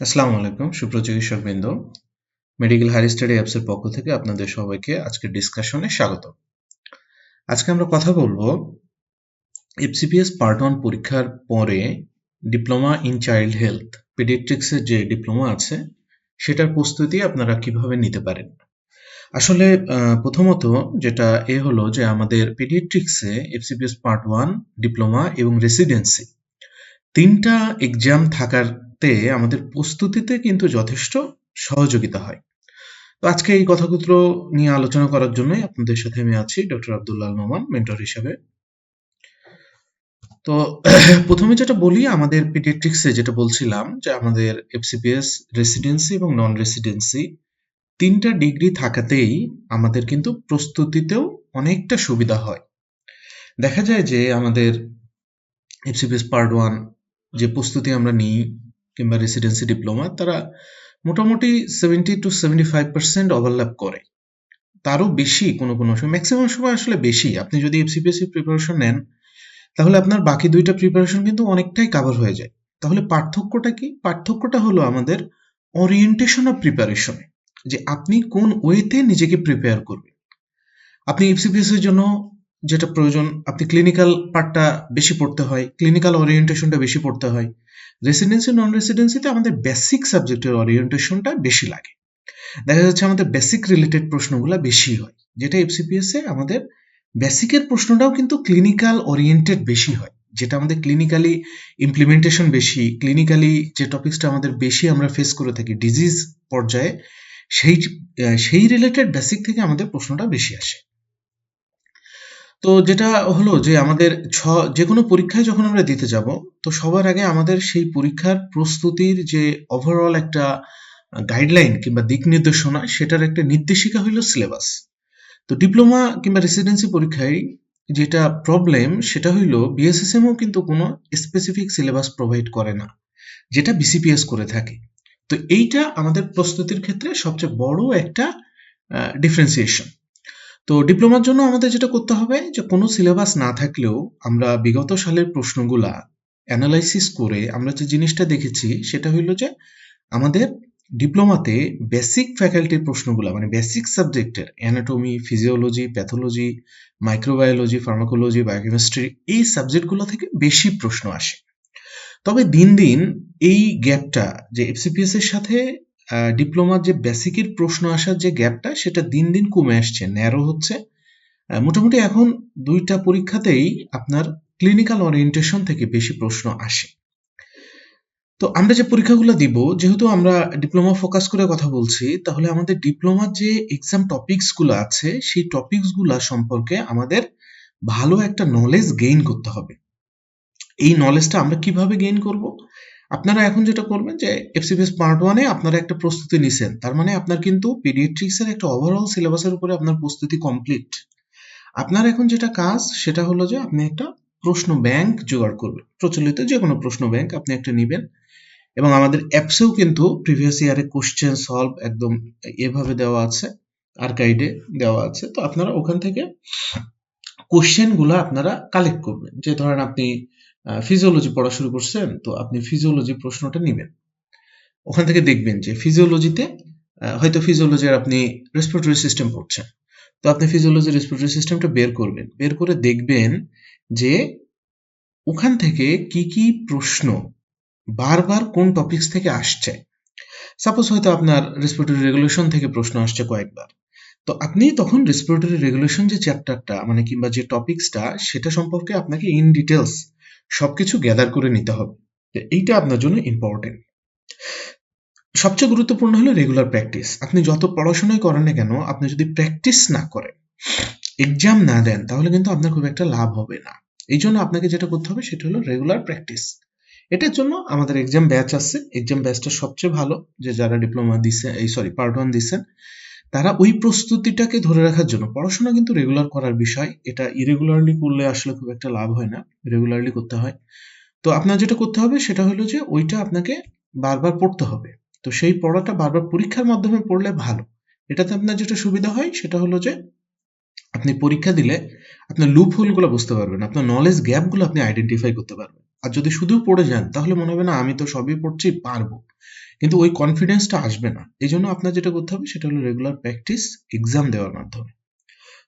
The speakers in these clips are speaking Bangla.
আসসালামু আলাইকুম সুপ্রচিকিৎসক বৃন্দ মেডিকেল হায়ার স্টাডি অ্যাপসের পক্ষ থেকে আপনাদের সবাইকে আজকের ডিসকাশনে স্বাগত। আজকে আমরা কথা বলব এফসিপিএস পার্ট ওয়ান পরীক্ষার পরে ডিপ্লোমা ইন চাইল্ড হেলথ পিডিয়াট্রিক্সের যে ডিপ্লোমা আছে, সেটার প্রস্তুতি আপনারা কীভাবে নিতে পারেন? আসলে প্রথমত যেটা এ হলো যে আমাদের পিডিয়াট্রিক্সে এফসিপিএস পার্ট ওয়ান ডিপ্লোমা এবং রেসিডেন্সি তিনটা এক্সাম থাকার তে আমাদের প্রস্তুতিতে কিন্তু যথেষ্ট সহযোগিতা হয়। তো আজকে এই কথাগুলো নিয়ে আলোচনা করার জন্যই আপনাদের সাথে আমি আছি ডক্টর আবদুল্লাহ নোমান মেন্টর হিসেবে। তো প্রথমে যেটা বলি, আমাদের পিডিয়াট্রিক্সে যেটা বলছিলাম যে আমাদের এফসিপিএস রেসিডেন্সি এবং নন রেসিডেন্সি তিনটা ডিগ্রি থাকাতেই আমাদের কিন্তু প্রস্তুতিতেও অনেকটা সুবিধা হয়। দেখা যায় যে আমাদের এফসিপিএস পার্ট ওয়ান যে প্রস্তুতি আমরা নিই কিংবা রেসিডেন্সি ডিপ্লোমা তারা মোটামুটি seventy two seventy five percent overlap করে। তারও বেশি কোনো কোনো সময় ম্যাক্সিমাম সময় আসলে বেশি। আপনি যদি এফসিপিএসসি প্রিপারেশন নেন, তাহলে আপনার বাকি দুইটা প্রিপারেশন কিন্তু অনেকটাই কাভার হয়ে যায়। তাহলে পার্থক্যটা কি? পার্থক্যটা হলো আমাদের ওরিয়েন্টেশন অফ প্রিপারেশনে যে আপনি কোন ওয়েতে নিজেকে প্রিপেয়ার করবেন। আপনি এফসিপিএস এর জন্য যেটা প্রয়োজন, আপনি ক্লিনিক্যাল পার্টটা বেশি পড়তে হয় ক্লিনিক্যাল ওরিয়েন্টেশনটা বেশি পড়তে হয়। রেসিডেন্সি নন রেসিডেন্সিতে আমাদের বেসিক সাবজেক্টের ওরিয়েন্টেশনটা বেশি লাগে। দেখা যাচ্ছে আমাদের বেসিক রিলেটেড প্রশ্নগুলো বেশি হয়, যেটা এফসিপিএস এ আমাদের বেসিকের প্রশ্নটাও কিন্তু ক্লিনিক্যাল ওরিয়েন্টেড বেশি হয়, যেটা আমাদের ক্লিনিক্যালি ইমপ্লিমেন্টেশন বেশি ক্লিনিক্যালি যে টপিক্সটা আমাদের বেশি আমরা ফেস করে থাকি ডিজিজ পর্যায়ে, সেই সেই রিলেটেড বেসিক থেকে আমাদের প্রশ্নটা বেশি আসে। তো যেটা হলো যে আমাদের ছ যে কোনো পরীক্ষায় যখন আমরা দিতে যাব, তো সবার আগে আমাদের সেই পরীক্ষার প্রস্তুতির যে ওভারঅল একটা গাইডলাইন কিংবা দিক নির্দেশনা, সেটার একটা নির্দেশিকা হইল সিলেবাস তো ডিপ্লোমা কিংবা রেসিডেন্সি পরীক্ষায় যেটা প্রবলেম সেটা হইল বিএসএসএমও কিন্তু কোনো স্পেসিফিক সিলেবাস প্রোভাইড করে না, যেটা বিসিপিএস করে থাকে। তো এইটা আমাদের প্রস্তুতির ক্ষেত্রে সবচেয়ে বড় একটা ডিফারেন্সিয়েশন তো ডিপ্লোমার জন্য আমাদের যেটা করতে হবে যে কোনো সিলেবাস না থাকলেও আমরা বিগত সালের প্রশ্নগুলা অ্যানালাইসিস করে আমরা যে জিনিসটা দেখেছি সেটা হইল যে আমাদের ডিপ্লোমাতে বেসিক ফ্যাকাল্টির প্রশ্নগুলা মানে বেসিক সাবজেক্টের anatomy physiology pathology microbiology pharmacology biochemistry এই সাবজেক্টগুলো থেকে বেশি প্রশ্ন আসে। তবে দিন দিন এই গ্যাপটা যে এফসিপিএস এর সাথে ডিপ্লোমার যে বেসিকের প্রশ্ন আসার যে গ্যাপটা সেটা দিন দিন কমে আসছে। ন্যারো হচ্ছে। মোটামুটি এখন দুইটা পরীক্ষাতেই আপনার ক্লিনিক্যাল ওরিয়েন্টেশন থেকে বেশি প্রশ্ন আসে। তো আমরা যে পরীক্ষাগুলো দিব, যেহেতু আমরা ডিপ্লোমা ফোকাস করে কথা বলছি, তাহলে আমাদের ডিপ্লোমার যে এক্সাম টপিকসগুলো আছে, সেই টপিকসগুলো সম্পর্কে আমাদের ভালো একটা নলেজ গেইন করতে হবে। এই নলেজটা আমরা কীভাবে গেইন করব? আপনারা এখন যেটা করবেন যে এফসিপিএস পার্ট ওয়ানে আপনারা একটা প্রস্তুতি নিছেন। তার মানে আপনার কিন্তু পিডিয়াট্রিক্সের একটা ওভারঅল সিলেবাসের উপরে আপনার প্রস্তুতি কমপ্লিট আপনার এখন যেটা কাজ, সেটা হলো যে আপনি একটা প্রশ্ন ব্যাংক জোগাড় করবেন। প্রচলিত যে কোনো প্রশ্ন ব্যাংক আপনি একটা নেবেন। এবং আমাদের অ্যাপসেও কিন্তু প্রিভিয়াস ইয়ারে কোশ্চেন সলভ একদম এভাবে দেওয়া আছে আর আর্কাইডে দেওয়া আছে। তো আপনারা ওখান থেকে কোশ্চেনগুলো আপনারা কালেক্ট করবেন। যে ধরেন আপনি ফিজিওলজি পড়া শুরু করছেন, তো আপনি ফিজিওলজি প্রশ্নটা নেবেন। ওখান থেকে দেখবেন যে ফিজিওলজিতে হয়তো ফিজিওলজির আপনি রেসপিরেটরি সিস্টেম পড়ছেন। তো আপনি ফিজিওলজি রেসপিরেটরি সিস্টেমটা বের করবেন। বের করে দেখবেন যে ওখান থেকে কি কি প্রশ্ন বারবার কোন টপিকস থেকে আসছে। সাপোজ হয়তো আপনার রেসপিরেটরি রেগুলেশন থেকে প্রশ্ন আসছে কয়েকবার। তো আপনি তখন রেসপিরেটরি রেগুলেশন যে চ্যাপ্টারটা মানে কিংবা যে টপিকসটা সেটা সম্পর্কে আপনাকে ইন ডিটেলস সবকিছু গ্যাদার করে নিতে হবে। এইটা আপনার জন্য ইম্পর্টেন্ট সবচেয়ে গুরুত্বপূর্ণ হলো রেগুলার প্র্যাকটিস আপনি যত পড়াশোনাই করেন না কেন, আপনি যদি প্র্যাকটিস না করেন এক্সাম না দেন, তাহলে কিন্তু আপনার খুব একটা লাভ হবে না। এই জন্য আপনাকে যেটা করতে হবে, সেটা হলো রেগুলার প্র্যাকটিস এটার জন্য আমাদের এক্সাম ব্যাচ আছে। এক্সাম ব্যাচটা সবচেয়ে ভালো, যে যারা ডিপ্লোমা দিচ্ছে এই সরি পার্ট ওয়ান দিচ্ছেন তারা ওই প্রস্তুতিটাকে ধরে রাখার জন্য, পড়াশোনা কিন্তু রেগুলার করার বিষয়, এটা ইরেগুলারলি করলে আসলে খুব একটা লাভ হয় না রেগুলারলি করতে হয়। তো আপনার যেটা করতে হবে সেটা হলো যে ওইটা আপনাকে বারবার পড়তে হবে। তো সেই পড়াটা বারবার পরীক্ষার মাধ্যমে পড়লে ভালো। এটাতে আপনার যেটা সুবিধা হয় সেটা হলো যে আপনি পরীক্ষা দিলে আপনার লুপ হোলগুলো বুঝতে পারবেন, আপনার নলেজ গ্যাপগুলো আপনি আইডেন্টিফাই করতে পারবেন। আর যদি শুধু পড়ে যান, তাহলে মনে হবে না আমি তো সবই পড়ছি, পারব। কিন্তু ওই কনফিডেন্সটা আসবে না। এই জন্য আপনার যেটা করতে হবে, সেটা হলো রেগুলার প্র্যাকটিস এক্সাম দেওয়ার মাধ্যমে।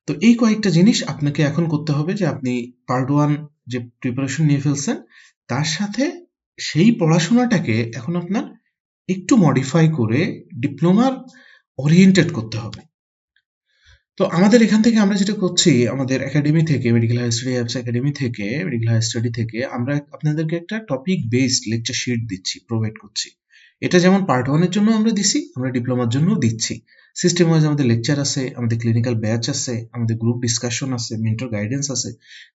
তো এই কয়েকটা জিনিস আপনাকে এখন করতে হবে যে, আপনি পার্ট ওয়ান যে প্রিপারেশন নিয়ে ফেলছেন, তার সাথে সেই পড়াশোনাটাকে এখন আপনার একটু মডিফাই করে ডিপ্লোমার ওরিয়েন্টেড করতে হবে। তো আমাদের এখান থেকে আমরা যেটা করছি, আমাদের একাডেমি থেকে medical higher study apps academy থেকে মেডিকেল হায়ার স্টাডি থেকে আমরা আপনাদেরকে একটা টপিক বেসড লেকচার শিট দিচ্ছি প্রোভাইড করছি। এটা যেমন পার্ট ওয়ানের জন্য আমরা দিচ্ছি আমরা ডিপ্লোমার জন্যও দিচ্ছি। সিস্টেম ওয়াইজ আমাদের লেকচার আছে, আমাদের ক্লিনিক্যাল ব্যাচ আছে, আমাদের গ্রুপ ডিসকাশন আছে মেন্টর গাইডেন্স আছে,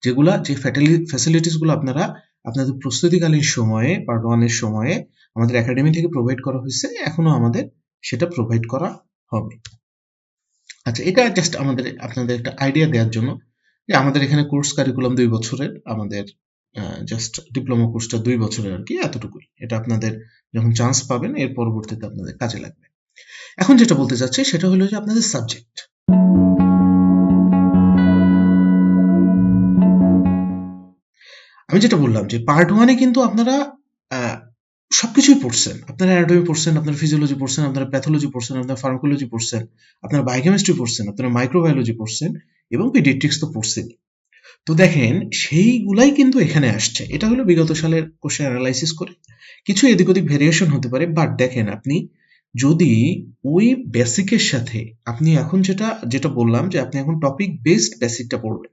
যেগুলা যে ফ্যাসিলিটিসগুলো আপনারা আপনাদের প্রস্তুতিকালীন সময়ে পার্ট ওয়ানের সময়ে আমাদের একাডেমি থেকে প্রোভাইড করা হয়েছে, এখনও আমাদের সেটা প্রোভাইড করা হবে। আচ্ছা এটা জাস্ট আমাদের, আপনাদের একটা আইডিয়া দেওয়ার জন্য যে আমাদের এখানে কোর্স কারিকুলাম দুই বছরের, আমাদের জাস্ট ডিপ্লোমা কোর্সটা দুই বছরের আর কি, এতটুকুই। এটা আপনাদের যখন চান্স পাবেন, এর পরবর্তীতে আপনাদের কাজে লাগবে। এখন যেটা বলতে চাচ্ছি, সেটা হলো যে আপনাদের সাবজেক্ট আমি যেটা বললাম যে পার্ট ওয়ানে কিন্তু আপনারা সবকিছুই পড়ছেন। আপনারা অ্যানাটমি পড়ছেন, আপনার ফিজিওলজি পড়ছেন, আপনারা প্যাথোলজি পড়ছেন, আপনার ফার্মাকোলজি পড়ছেন, আপনারা বায়োকেমিস্ট্রি পড়ছেন, আপনারা মাইক্রোবায়োলজি পড়ছেন এবং পিডিয়াট্রিক্স তো পড়ছেন তো দেখেন, সেইগুলাই কিন্তু এখানে আসছে। এটা হলো বিগত সালের কোশ্চেন অ্যানালাইসিস করে। কিছু এদিক ওদিক ভেরিয়েশন হতে পারে বাট দেখেন আপনি যদি ওই বেসিকের সাথে আপনি এখন যেটা যেটা বললাম যে আপনি এখন টপিক বেসড বেসিকটা পড়বেন,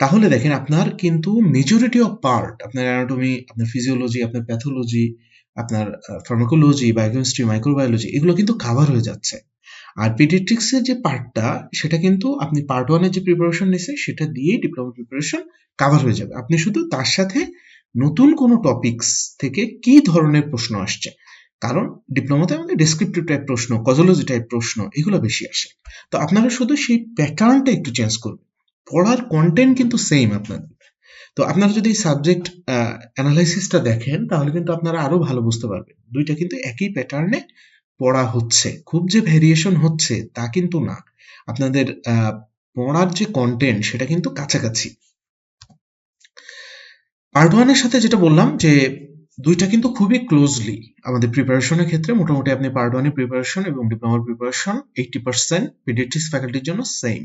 তাহলে দেখেন আপনার কিন্তু মেজরিটি অফ পার্ট আপনার অ্যানাটমি আপনার ফিজিওলজি আপনার প্যাথোলজি আপনার ফার্মাকোলজি বায়োকেমিস্ট্রি মাইক্রোবায়োলজি এগুলো কিন্তু কাভার হয়ে যাচ্ছে। আর পিডিয়াট্রিক্সের যে পার্টটা সেটা কিন্তু আপনি পার্ট ওয়ানের যে প্রিপারেশন নিছে, সেটা দিয়েই ডিপ্লোমা প্রিপারেশন কাভার হয়ে যাবে। আপনি শুধু তার সাথে নতুন কোনো টপিকস থেকে কি ধরনের প্রশ্ন আসছে? কারণ ডিপ্লোমাতে আমাদের ডেসক্রিপটিভ টাইপ প্রশ্ন কজোলজি টাইপ প্রশ্ন, এগুলো বেশি আসে। তো আপনারা শুধু সেই প্যাটার্নটা একটু চেঞ্জ করবেন। পড়ার কন্টেন্ট কিন্তু সেম আপনাদের। তো আপনারা যদি সাবজেক্ট অ্যানালাইসিসটা দেখেন, তাহলে কিন্তু আপনারা আরও ভালো বুঝতে পারবেন। দুইটা কিন্তু একই প্যাটার্নে পড়া হচ্ছে, খুব যে ভেরিয়েশন হচ্ছে তা কিন্তু না। আপনাদের পড়ার যে কন্টেন্ট সেটা কিন্তু কাছাকাছি। পার্ট ওয়ানের সাথে যেটা বললাম যে, দুইটা কিন্তু খুবই ক্লোজলি আমাদের প্রিপারেশনের ক্ষেত্রে। মোটামুটি আপনি পার্ট ওয়ানের প্রিপারেশন এবং ডিপ্লোমার প্রিপারেশন এইটি পার্সেন্ট পিডিয়াট্রিক্স ফ্যাকাল্টির জন্য সেম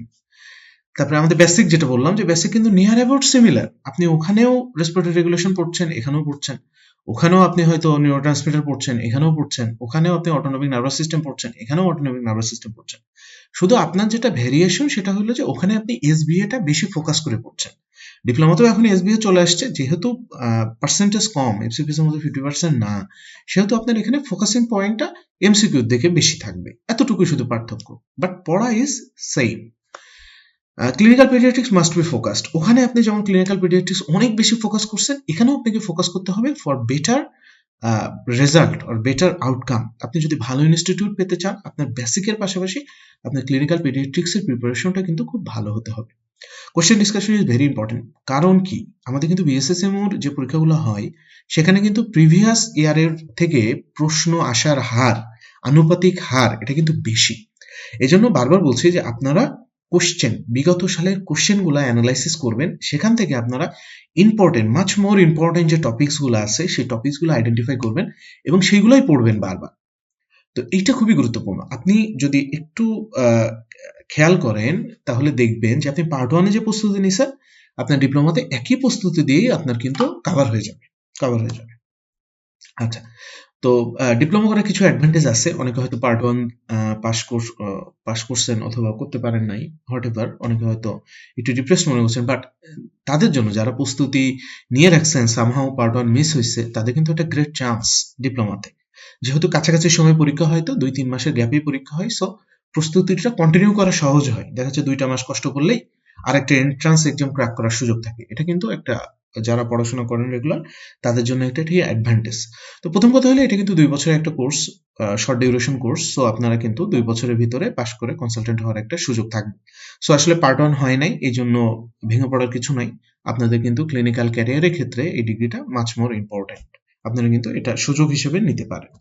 তারপরে আমাদের বেসিক যেটা বললাম যে বেসিক কিন্তু নিয়ার অ্যাবাউট সিমিলার আপনি ওখানেও রেসপিরেটরি রেগুলেশন পড়ছেন, এখানেও পড়ছেন। ওখানেও আপনি হয়তো নিউরো ট্রান্সমিটার পড়ছেন, এখানেও পড়ছেন, ওখানেও আপনি অটোনমিক নার্ভাস সিস্টেম পড়ছেন, এখানেও অটোনমিক নার্ভাস সিস্টেম পড়ছেন। শুধু আপনার যেটা ভেরিয়েশন সেটা হলো যে ওখানে আপনি এসবিএটা বেশি ফোকাস করে পড়ছেন। ডিপ্লোমাতেও এখন এসবিএ চলে আসছে, যেহেতু পার্সেন্টেজ কম এফসিপিএস এর মধ্যে ফিফটি পার্সেন্ট না, সেহেতু আপনার এখানে ফোকাসিং পয়েন্টটা এমসিকিউর দিকে বেশি থাকবে। এতটুকুই শুধু পার্থক্য। বাট পড়া is same clinical paediatrics must be focused ওখানে আপনি যেমন ক্লিনিক্যাল পেডিয়াট্রিক্স অনেক বেশি ফোকাস করছেন, এখানেও আপনাকে ফোকাস করতে হবে ফর বেটার রেজাল্ট আর বেটার আউটকাম আপনি যদি ভালো ইনস্টিটিউট পেতে চান, আপনার বেসিকের পাশাপাশি আপনার ক্লিনিক্যাল পেডিয়াট্রিক্সের প্রিপারেশনটা কিন্তু খুব ভালো হতে হবে। Question discussion is very important কারণ কি? আমাদের কিন্তু বিএসএসএমওর যে পরীক্ষাগুলো হয়, সেখানে কিন্তু প্রিভিয়াস ইয়ারের থেকে প্রশ্ন আসার হার, আনুপাতিক হার, এটা কিন্তু বেশি। এজন্য বারবার বলছি যে আপনারা কোশ্চেন বিগত সালের কোশ্চেনগুলো অ্যানালাইসিস করবেন, সেখান থেকে আপনারা ইম্পর্টেন্ট মাচ মোর ইম্পর্টেন্ট যে টপিকসগুলো আছে, সেই টপিকসগুলো আইডেন্টিফাই করবেন এবং সেইগুলোই পড়বেন বারবার। তো এইটা খুবই গুরুত্বপূর্ণ। আপনি যদি একটু খেয়াল করেন, তাহলে দেখবেন যে আপনি পার্ট ওয়ানে যে প্রস্তুতি নিছেন, আপনার ডিপ্লোমাতে একই প্রস্তুতি দিয়েই আপনার কিন্তু কাভার হয়ে যাবে কাভার হয়ে যাবে। আচ্ছা তো ডিপ্লোমা করার কিছু অ্যাডভান্টেজ আছে। অনেকে হয়তো part one pass course pass করছেন অথবা করতে পারেন নাই হোয়াট এভার অনেকে হয়তো একটু ডিপ্রেসড মনে করছেন বাট তাদের জন্য যারা প্রস্তুতি নিয়ে রাখছেন সামহাও পার্ট ওয়ান মিস হয়েছে তাদের কিন্তু একটা গ্রেট চান্স ডিপ্লোমাতে যেহেতু কাছাকাছি সময় পরীক্ষা হয় তো, দুই, তিন মাসের গ্যাপেই পরীক্ষা হয় সো প্রস্তুতিটা কন্টিনিউ করা সহজ হয়। দেখা যাচ্ছে দুইটা মাস কষ্ট করলেই আর একটা এন্ট্রান্স এক্সাম ক্র্যাক করার সুযোগ থাকে। এটা কিন্তু একটা যারা পড়াশোনা করেন রেগুলার তাদের জন্য এটা ঠিক অ্যাডভান্টেজ তো প্রথম কথা হলো এটা কিন্তু দুই বছরের একটা course short duration course so আপনারা কিন্তু দুই বছরের ভিতরে পাশ করে কনসালটেন্ট হওয়ার একটা সুযোগ থাকবে। সো আসলে পার্ট ওয়ান হয় নাই, এই জন্য ভেঙে পড়ার কিছু নাই। আপনাদের কিন্তু ক্লিনিক্যাল ক্যারিয়ারের ক্ষেত্রে এই ডিগ্রিটা মাচ মোর ইম্পর্টেন্ট আপনারা কিন্তু এটা সুযোগ হিসেবে নিতে পারেন।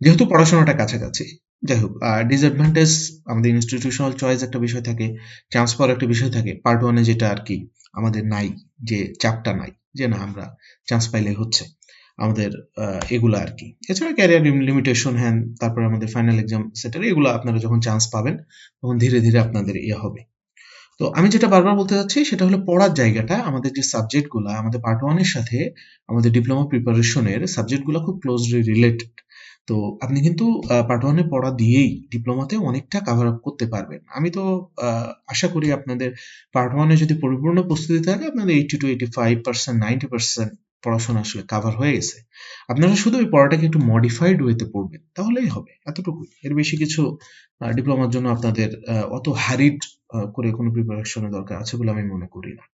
যেহেতু পড়াশোনাটা কাছাকাছি, যাই হোক ডিসঅ্যাডভান্টেজ আমাদের ইনস্টিটিউশনাল চয়েস একটা বিষয় থাকে চান্স পাওয়ার একটা বিষয় থাকে পার্ট ওয়ানে যেটা আর কি আমাদের নাই, যে চাপটা নাই, যে না আমরা চান্স পাইলে হচ্ছে আমাদের এগুলো আর কি। এছাড়া ক্যারিয়ার লিমিটেশন হ্যান, তারপরে আমাদের ফাইনাল এক্সাম সেটার এগুলো আপনারা যখন চান্স পাবেন, তখন ধীরে ধীরে আপনাদের ইয়ে হবে। তো আমি যেটা বারবার বলতে চাচ্ছি সেটা হলো পড়ার জায়গাটা, আমাদের যে সাবজেক্টগুলো আমাদের পার্ট ওয়ানের সাথে আমাদের ডিপ্লোমা প্রিপারেশনের সাবজেক্টগুলো খুব ক্লোজলি রিলেটেড তো আপনি কিন্তু পার্ট ওয়ানে পড়া দিয়েই ডিপ্লোমাতে অনেকটা কাভার আপ করতে পারবেন। আমি তো আশা করি আপনাদের পার্ট ওয়ানে যদি পরিপূর্ণ প্রস্তুতি থাকে, আপনাদের eighty two eighty five percent ninety percent পড়াশোনা আসলে কাভার হয়ে গেছে। আপনারা শুধু ওই পড়াটাকে একটু মডিফাইড ওয়েতে পড়বেন, তাহলেই হবে, এতটুকুই। এর বেশি কিছু ডিপ্লোমার জন্য আপনাদের অত হ্যারিড করে কোনো প্রিপারেশনের দরকার আছে বলে আমি মনে করি না।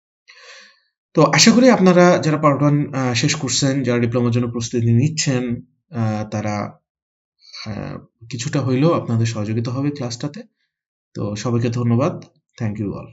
তো আশা করি আপনারা যারা পার্ট ওয়ান শেষ করছেন, যারা ডিপ্লোমার জন্য প্রস্তুতি নিচ্ছেন তারা কিছুটা হইলেও আপনাদের সহযোগিতা হবে ক্লাসটাতে তো সবাইকে ধন্যবাদ। Thank you all